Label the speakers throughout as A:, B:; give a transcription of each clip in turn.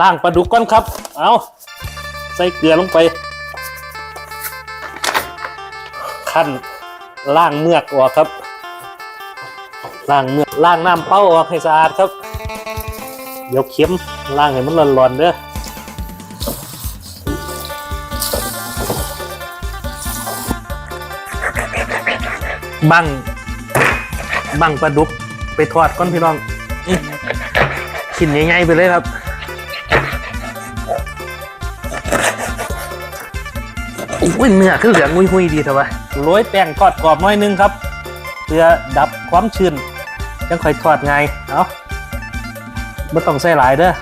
A: ล่างปลาดุกก่อนครับ เอาใส่เกลือลงไป ขั้นล่างเมือกออกครับ ล่างเมือกล่างน้ำเป้าออกให้สะอาดครับ เดี๋ยวเข็มล่างให้มันร้อนๆเด้อบังบังปลาดุกไปทอดก้อนพี่น้องอื้อชิ้นใหญ่ๆไปเลยครับ อุ้ยเนื้อคือเหลืองหุยๆดีเถอะวะโรยแป้งทอดกรอบหน้อยนึงครับ เพื่อดับความชื้นยังค่อยทอดไงายเอาไม่ต้องใส่หลายเด้อ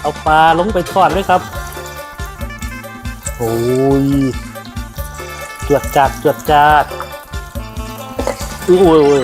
A: เอาปลาลงไปทอดเลยครับโอ้ยจวดจัดจวดจัดอุ้ยอุ้ยอุ้ย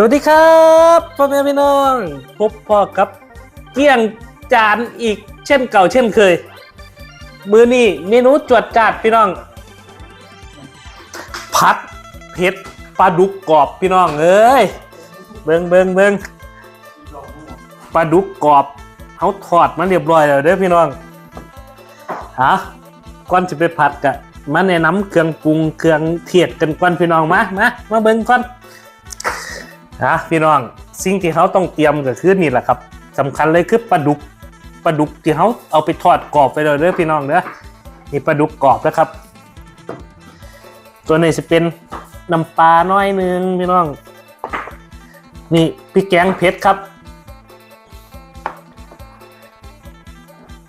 A: สวัสดีครับพ่อแม่พี่น้อง พบพ่อกับเกี้ยงจานอีกเช่นเก่าเช่นเคย มือนี้เมนูจวดจาดพี่น้องผัดเผ็ดปลาดุกกรอบพี่น้องเอ้ยเบิงเบิงเบิงปลาดุกกรอบเขาทอดมาเรียบร้อยแล้วเด้อพี่น้องฮะก่อนจะไปผัดกะมาแนะนำเครื่องปรุงเครื่องเทียดกันก่อนพี่น้องมามามาเบิงก่อน นะพี่น้องสิ่งที่เขาต้องเตรียมก็คือนี่แหละครับสำคัญเลยคือปลาดุกปลาดุกที่เขาเอาไปทอดกรอบไปเลยเด้อพี่น้องเด้อนี่ปลาดุกกรอบนะครับ ตัวนี้จะเป็นน้ำปลาน้อยหนึงพี่น้อง นี่พริกแกงเผ็ดครับ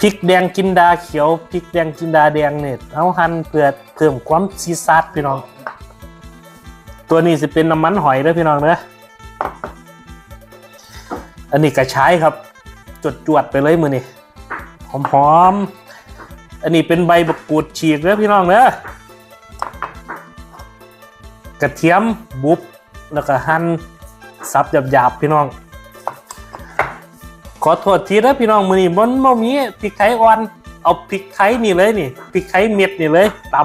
A: พริกแดงจินดาเขียวพริกแดงจินดาแดงเนี่ยเอาหั่นเพื่อเพิ่มความซีซาดพี่น้อง ตัวนี้จะเป็นน้ำมันหอยเด้อพี่น้องเด้อ อันนี้กระชายครับ จดจวดๆไปเลยมือนี่หอมๆ อันนี้เป็นใบบักกูดฉีกเด้อพี่น้องเด้อกระเทียมบุบแล้วก็หั่นสับหยาบๆพี่น้อง ขอโทษทีนะพี่น้องมือนี่มันบ่มีพริกไทยอ่อนเอาพริกไทยนี่เลยนี่พริกไทยเม็ดนี่เลยตำ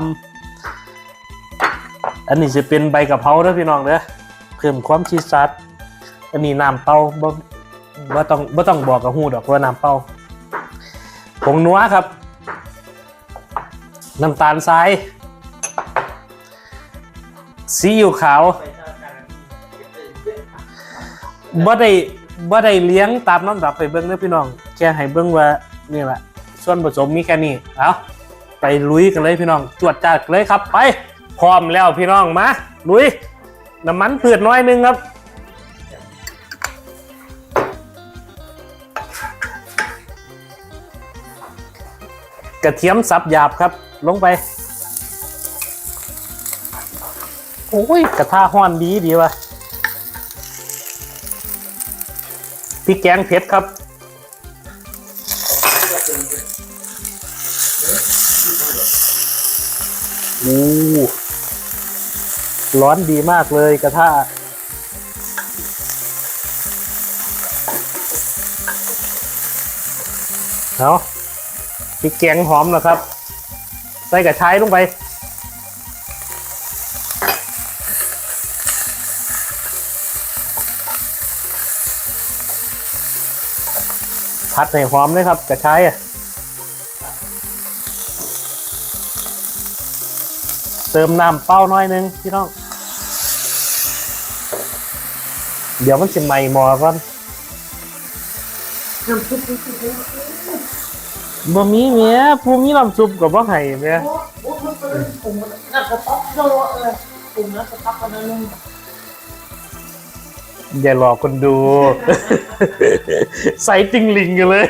A: อันนี้จะเป็นใบกะเพราเด้อพี่น้องเด้อเพิ่มความชีสัดอันนี้น้ำเต้าบ่ บ่ต้องบ่ต้องบอกกับหูดอกว่าน้ำเต้าผงนัวครับ น้ำตาลทราย ซีอิ๊วขาวบ่ได้บ่ได้เลี้ยงตามน้ำดับไปเบิ่งเด้อพี่น้อง แค่ให้เบิ่งว่านี่แหละส่วนผสมมีแค่นี้ เอาไปลุยกันเลยพี่น้อง จวดจัดเลยครับไป พร้อมแล้วพี่น้องมา ลุย น้ำมันเผือดน้อยหนึงครับ กระเทียมสับหยาบครับ ลงไป โอ้ย กระทะห้อนดีดีวะพริกแกงเผ็ดครับ โอ้ร้อนดีมากเลยกระทะเอา พริกแกงหอมนะครับ ใส่กระชายลงไป ผัดให้หอมเลยครับ กระชายอะเติมน้ำเป้าน้อยนึงพี่น้อง เดี๋ยวมันจะไหม้หมอก่อน บ่มีเมียผู้มีน้ำซุปกับบ่ให้เมีย
B: โอ้โหมันเป็นกลุ่มนักสต๊อกโลเออกลุ่มนักสต๊อกคนนั้น
A: อย่าหลอกคนดู ใส่ติงลิงกันเลย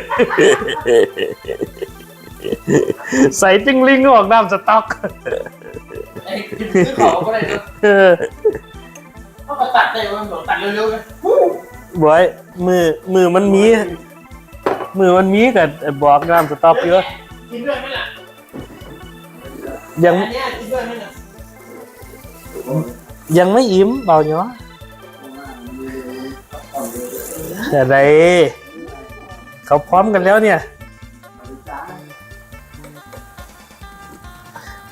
A: ใส่ติงลิงออกน้ำสต๊อก
B: ไอ้ซื้อของก็ได้เนอะ
A: เออ
B: เขาก็ตัดได้มันบอกตัดเร็วๆเลย
A: บอยมือมือมันมี มือมันมีกับบอกน้ำสต๊อกเยอะ
B: มกินด้วยไหมล่ะ
A: ยัง
B: อันเนี้ยกินด้วยไหมล่ะ
A: ยังไม่อิ่มเบาเนาะอะไรเขาพร้อมกันแล้วเนี่ย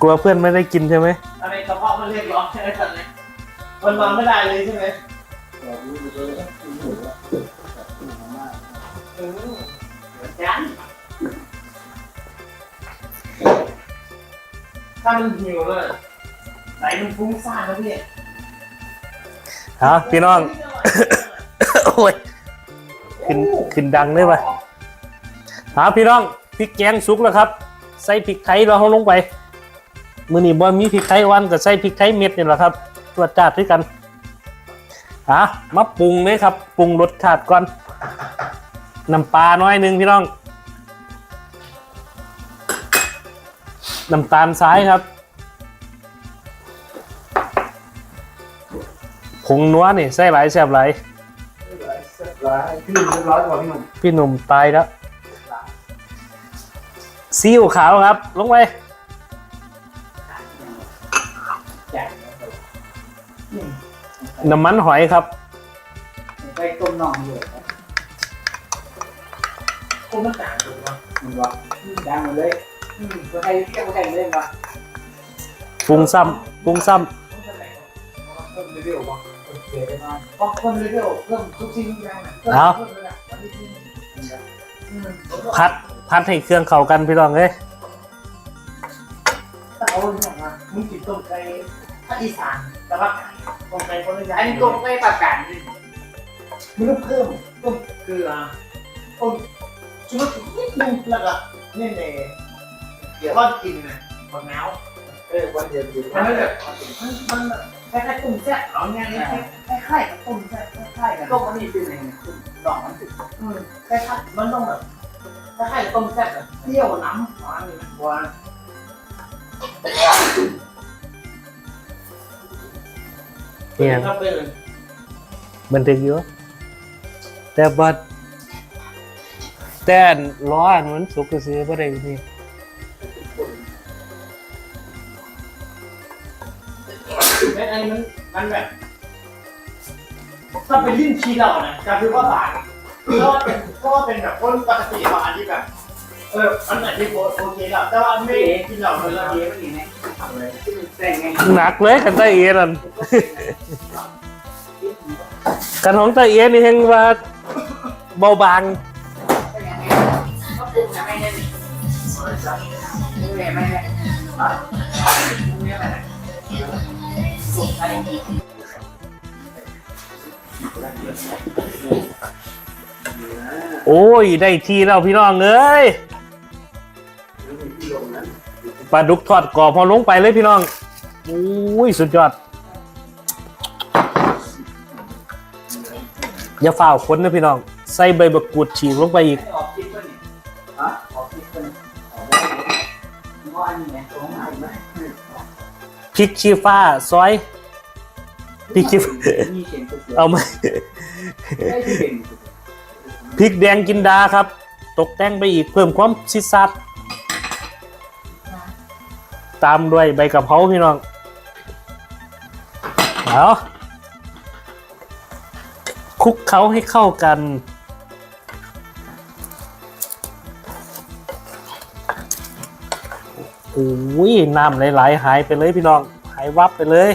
A: กลัวเพื่อนไม่ได้กินใช่ไหม
B: อะไรกระเพาะมันเรียกร้องใช่ไหมตอนนี้มันนอนไม่ได้เลยใช่ไหมเออเหมือน กันถ้ามันหิวเลยไหนมันฟุ้งซ่านนะพี่
A: ฮะพี่น้อง โอ้ย ขึ้นขึ้นดังได้ปะหาพี่น้องพริกแกงสุกแล้วครับ ใส่พริกไทยเราเขาลงไปมือนี้บ่มีพริกไทยวันก็ใส่พริกไทยเม็ดนี่แหละครับตัวจาดด้วยกันฮะมาปรุงเลยครับ ปรุงรสชาติก่อน น้ำปลาน้อยหนึงพี่น้อง น้ำตาลทรายครับผงนัวนี่ใส่หลายแซ่บหลาย
B: พี่หนุ่มเรียบร้อยกว่าพี่หนุ่ม
A: พี่หนุ่มตายแล้วซีอิ๊วขาวครับ ลงไป
B: ใหญ่
A: น้ำมันหอยครับ
B: ไปต้มน่องเลย ต้มมันต่างกันวะ
C: มันว่าดังหมดเลย
B: อืม
C: คนไทยเที่ยวคนไทยเล่นวะ
A: ปรุงซ้ำปรุงซ้
B: ต้มจะไหนวะเพิ่มเร็วๆวะ
C: เกิดได้มา
B: เพราะเพิ่มเร็วๆเพิ่มทุกสิ่งทุกอย่างนะเพิ่มเพิ่มเลยอะอันนี้คืออืมำ
A: พัดพัดให้เครื่องเข้ากันพี่น้องเอ้ย
B: ถ้าเอาเนี่ยมามึงกินต้มไก่ถ้าอีสานแต่ว่าต้มไก่คนละอย่าง
C: อันนี้ตรงไม่ประกาศนี่
B: มึงต้องเพิ่มต้มเกลือต้ม ชุบนิดนึงแล้วก็เนี่ยเลยเดี๋ยวทอดกินนะบนน้ำ
C: เออวันเดียวอยู่
B: มันไม่แบบมันมันแบบคล้ายๆต้มแซ่บเหรอเนี่ยคล้ายๆกับต้มแซ่บคล้ายๆกัน
C: ก็มันนี่เป็นไงดอกมันติด
B: อืมคล้ายๆมันต้องแบบคล้ายๆกับต้มแซ่บแบบเปรี้ยวน้ำหวานนี่นะหวาน
A: เนี่ย
B: ครับเป็น
A: บันทึกอยู่แต่บัด แต่ล้ออันมันสุกก็ซื้อบ่ได้นี่
B: แม่อันนี้มันมันแบบถ้าเป็นลิ้นชีเรานะจะคือว่าบาดก็เป็นก็เป็นแบบคนปกติเราอันนี้แบบเออมันอาจจะโอเคแล้วแต่ว่าไม่กินเหล้า
C: เอ
B: เล
C: อย
B: ละ
C: เดียวมันนี่ไงที่มันแต่งไง
A: หนักเลยกันตาเอียนั่นกันของตาเอียนี่เฮงว่าเบาบาง โอ้ย ได้ทีแล้วพี่น้องเอ้ยปลาดุกทอดกรอบพอลงไปเลยพี่น้องอุ้ย สุดยอด อย่าฝ่าวค้นนะพี่น้อง ใส่ใบบักกูดฉีกลงไปอีก
C: อันนี้ไงตรงไหนไหม
A: พริกชี้ฟ้าซอย พริกชี้ฟ้า
C: มีเขียนตัวเอ
A: เอาไหม
C: ได้ที่เป็น
A: พริกแดงกินดาครับ ตกแต่งไปอีกเพิ่มความซิดซัดตามด้วยใบกะเพราพี่น้องเอาคลุกเขาให้เข้ากัน ยน้ำไหลๆหายไปเลยพี่น้อง หายวับไปเลย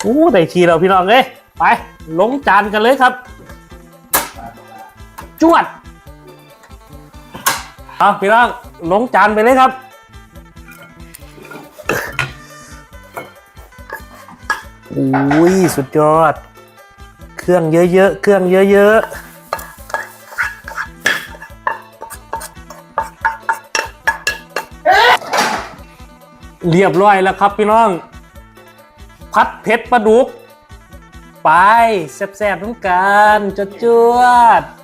A: โอ้ได้ทีเราพี่น้องเอ้ยไป ลงจานกันเลยครับ จวดเอาพี่น้องลงจานไปเลยครับอุ้ยสุดยอด เครื่องเยอะๆ เครื่องเยอะๆ เรียบร้อยแล้วครับพี่น้อง พัดเพชรปลาดุก ไปแซ่บๆทั้งกันจวดๆ